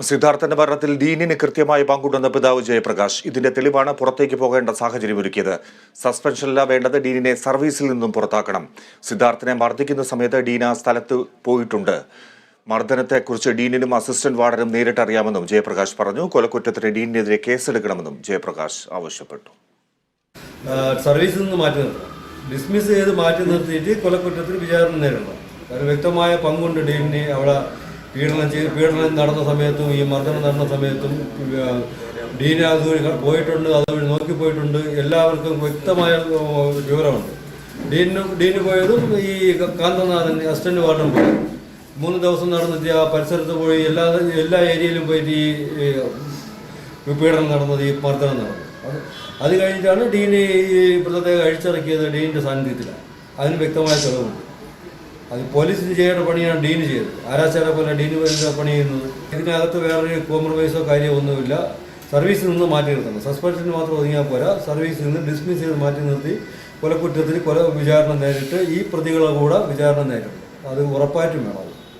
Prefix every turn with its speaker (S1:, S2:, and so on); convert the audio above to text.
S1: സിദ്ധാർത്ഥന്റെ മരണത്തിൽ ഡീനിന് കൃത്യമായി പങ്കുണ്ടെന്ന പിതാവ് ജയപ്രകാശ്. ഇതിന്റെ തെളിവാണ് പുറത്തേക്ക് പോകേണ്ട സാഹചര്യം ഒരുക്കിയത്. സസ്പെൻഷനല്ല വേണ്ടത് ഡീനിനെ സർവീസിൽ നിന്നും പുറത്താക്കണം. സിദ്ധാർത്ഥനെ മർദ്ദിക്കുന്ന സമയത്ത് ഡീൻ ആ സ്ഥലത്ത് പോയിട്ടുണ്ട്. മർദ്ദനത്തെക്കുറിച്ച് ഡീനിനും അസിസ്റ്റന്റ് വാർഡനും നേരിട്ടറിയാമെന്നും ജയപ്രകാശ് പറഞ്ഞു. കൊലക്കുറ്റത്തിന് ഡീനിനെതിരെ കേസെടുക്കണമെന്നും ജയപ്രകാശ് ആവശ്യപ്പെട്ടു.
S2: സർവീസിൽ നിന്ന് മാറ്റി നിർത്തണം. ഡിസ്മിസ് ചെയ്ത് മാറ്റി നിർത്തിയിട്ട് കൊലക്കുറ്റത്തിന് വിചാരണ നേരിടണം. കാരണം വ്യക്തമായ പങ്കുണ്ട് ഡീനിനെ അവിടെ പീഡനം ചെയ്ത് പീഡനം നടന്ന സമയത്തും ഈ മർദ്ദനം നടന്ന സമയത്തും ഡീന അതുവഴി പോയിട്ടുണ്ട് അതുവഴി നോക്കി പോയിട്ടുണ്ട്. എല്ലാവർക്കും വ്യക്തമായ വിവരമുണ്ട്. ഡീനും ഡീന് പോയതും ഈ കാന്തനാഥൻ അസിസ്റ്റന്റ് വാർഡും പോയി. മൂന്ന് ദിവസം നടന്നിട്ട് ആ പരിസരത്ത് പോയി എല്ലാ എല്ലാ ഏരിയയിലും പോയിട്ട് ഈ പീഡനം നടന്നത് ഈ മർദ്ദനം നടന്നത്. അത് കഴിഞ്ഞിട്ടാണ് ഡീന് ഈ പ്രത്യേക അഴിച്ചിറക്കിയത് ഡീനിന്റെ സാന്നിധ്യത്തിലാണ്. അതിന് വ്യക്തമായ തെളിവുണ്ട്. അത് പോലീസിന് ചെയ്യേണ്ട പണിയാണ് ഡീന് ചെയ്തത്. ആരാച്ചാരെ പോലെ ഡീന് വരുന്ന പണി ചെയ്യുന്നത് ഇതിനകത്ത് വേറൊരു കോംപ്രമൈസോ കാര്യമോ ഒന്നുമില്ല. സർവീസിൽ നിന്ന് മാറ്റി നിർത്തണം. സസ്പെൻഷൻ മാത്രം ഒതുങ്ങിയാൽ പോരാ. സർവീസിൽ നിന്ന് ഡിസ്മിസ് ചെയ്ത് മാറ്റി നിർത്തി കൊലക്കുറ്റത്തിന് കൊല വിചാരണ നേരിട്ട് ഈ പ്രതികളെ കൂടെ വിചാരണ നേരിടും അത് ഉറപ്പായിട്ടും വേണം.